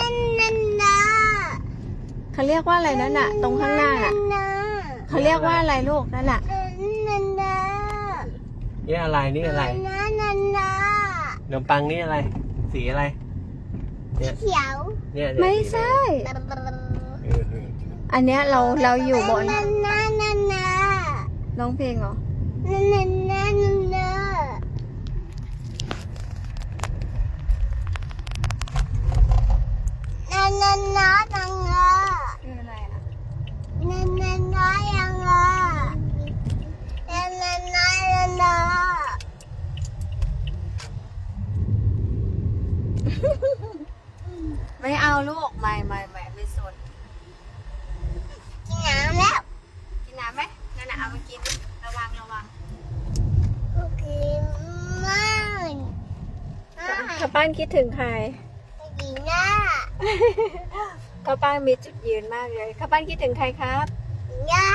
นั่นนั่นนะเขาเรียกว่าอะไรนั่นน่ะ ตรงข้างหน้าน่ะนะเขาเรียกว่าอะไรลูกนั่นน่ะนั่นนะนี่อะไรนี่อะไรนั่นนั่นนะขนมปังนี่อะไร สีอะไรเนี่ยเขียวเนี่ยเนี่ยไม่สีใช่แดงเออเอออันเนี้ยเราเราอยู่บนนั่นนั่นนั่นนะร้องเพลงเหรอนั่นนั่นนั่นนะนั่นนั่นนะนั่นนะ คืออะไรอะ นั่นนั่นนะยังนะนั่นนั่นนะนั่นนะ ไม่เอาลูก ไม่ไม่ไม่ไม่สนกินน้ำแล้ว กินน้ำไหมนั่นน่ะเอามากินดิระวังระวังโอเคมากข้าวปั้นคิดถึงใครกินหน้าข้าวปั้นมีจุดยืนมากเลยข้าวปั้นคิดถึงใครครับกินหน้า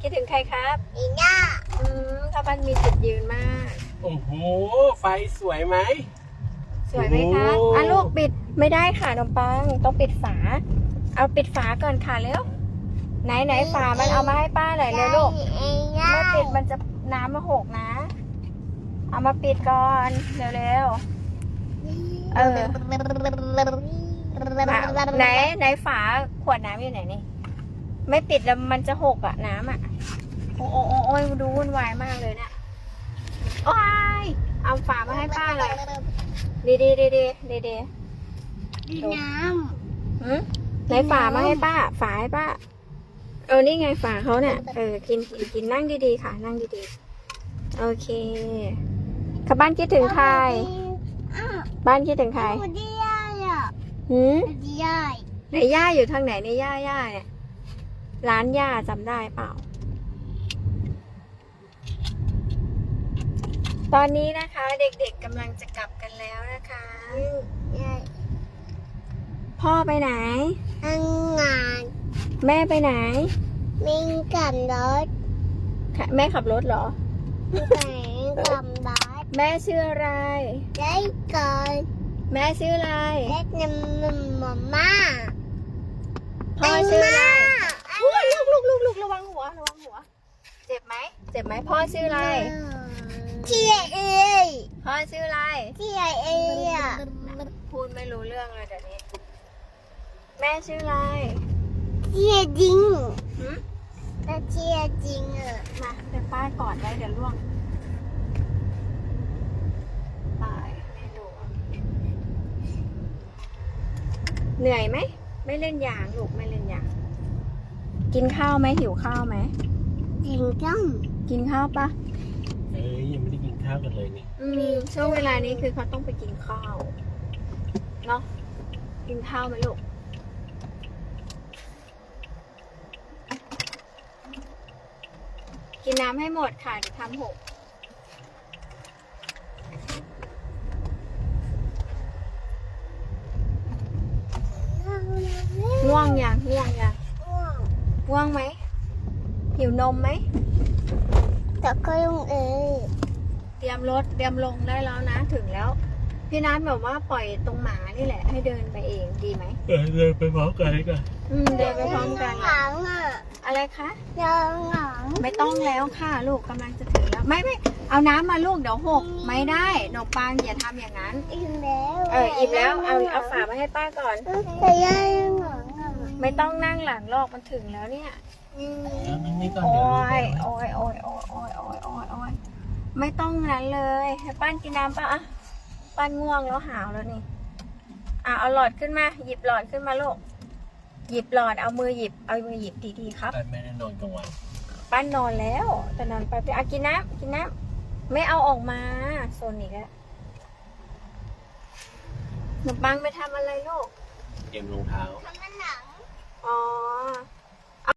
คิดถึงใครครับกินหน้าอืมข้าวปั้นมีจุดยืนมาก โอ้โห ไฟสวยไหม สวยไหมคะโอ้อะลูกปิดไม่ได้ค่ะนมปังต้องปิดฝา เอาปิดฝาก่อนค่ะเร็วไหนไหนฝามันเอามาให้ป้าหน่อยเร็วลูกเองได้ไม่ปิดมันจะน้ำมาหกนะ เอามาปิดก่อนเร็วๆเอออะไหนไหนฝาขวดน้ำอยู่ไหนนี่ไม่ปิดแล้วมันจะหกอะน้ำอะโอ้โอ้โอ้โอ้ยดูวุ่นวายมากเลยเนี่ยโอ้ย เอาฝามาให้ป้าเลยดีดีดีดีดีดีน้หืมไหนฝามาให้ป้า ฝาให้ป้า เออนี่ไงฝาเขาเนี่ยเออกินกินกินนั่งดีๆค่ะ นั่งดีๆ โอเคข้าบ้านคิดถึงำใคร อ้าวบ้านคิดถึงใครสวัสดีย่าอะหืมสวัสดีย่าไหนย่าอยู่ทางไหนในย่าย่าเนี่ยร้านย่าจำได้เปล่า ตอนนี้นะคะเด็กๆกำลังจะกลับกันแล้วนะคะย่าพ่อไปไหน ทำงานแม่ไปไหนมิงกับรถค่ะแม่ขับรถเหรอไปกับรถแม่ชื่ออะไร ได้ก่อนแม่ชื่ออะไร เล็กน้ำมันมาม่าพ่อชื่ออะไรไอ้อุ๊ยลูกลูกลูกลูกระวังหัวระวังหัว เจ็บไหมเจ็บไหมพ่อชื่ออะไร เที่ยเอยพ่อชื่ออะไรเที่ยเอยอะพูดไม่รู้เรื่องเลยเดี๋ยวนี้ แม่ชื่ออะไรเที่ยจริงหืมแต่เที่ยจริงอะมาเดี๋ยวป้ากอดไว้เดี๋ยวล่วงตายไม่ดูเหนื่อยไหม ไม่เล่นยางลูกไม่เล่นยาง กินข้าวไหมหิวข้าวไหม จริงจังกินข้าวปะ เอ้ยยังไม่ได้กินข้าวกันเลยนี่อืมช่วงเวลานี้คือเขาต้องไปกินข้าวเนาะกินข้าวไหมลูกกินน้ำให้หมดค่ะเดี๋ยวทำหกง่วงยังง่วงยังง่วงไหมหิวนมไหมแต่ก็ยังเอย เตรียมรถเตรียมลงได้แล้วนะถึงแล้ว พี่นัทแบบว่าปล่อยตรงหมานี่แหละ ให้เดินไปเองดีไหมเออเดินไปพร้อมกันเลยกันอืมเดินไปพร้อมกันหลังอะอะไรคะเดินหลังไม่ต้องแล้วค่ะ ลูกกำลังจะถึงแล้วไม่ไม่เอาน้ำมาลูกเดี๋ยวหกไม่ได้หนมปังอย่าทำอย่างนั้น อิ่มแล้วเอออิ่มแล้วเอาเอาฝามาให้ป้าก่อน แต่ยังหลังอะไม่ต้องนั่งหลังลอกมันถึงแล้วเนี่ย อืม แล้วนั่งนี่ก่อนโอ้เดี๋ยวลูกยโอ้ยโอ้ยโอ้ยโอ้ยโอ้ยโอ้ยโอ้ย ไม่ต้องนั้นเลยให้ป้านกินน้ำปะอะป้านง่วงแล้วหาวแล้วนี่อะเอาหลอดขึ้นมา หยิบหลอดขึ้นมาลูกหยิบหลอดเอามือหยิบเอามือหยิบดีๆครับแต่ไม่ได้นอนกลางวันป้านนอนแล้ว แต่นอนไปไปอะกินน้ำกินน้ำไม่เอาออกมาโซนอีกแล้วหนูปังไปทำอะไรลูกเตรียมรองเท้าทำมันหลังอ๋อ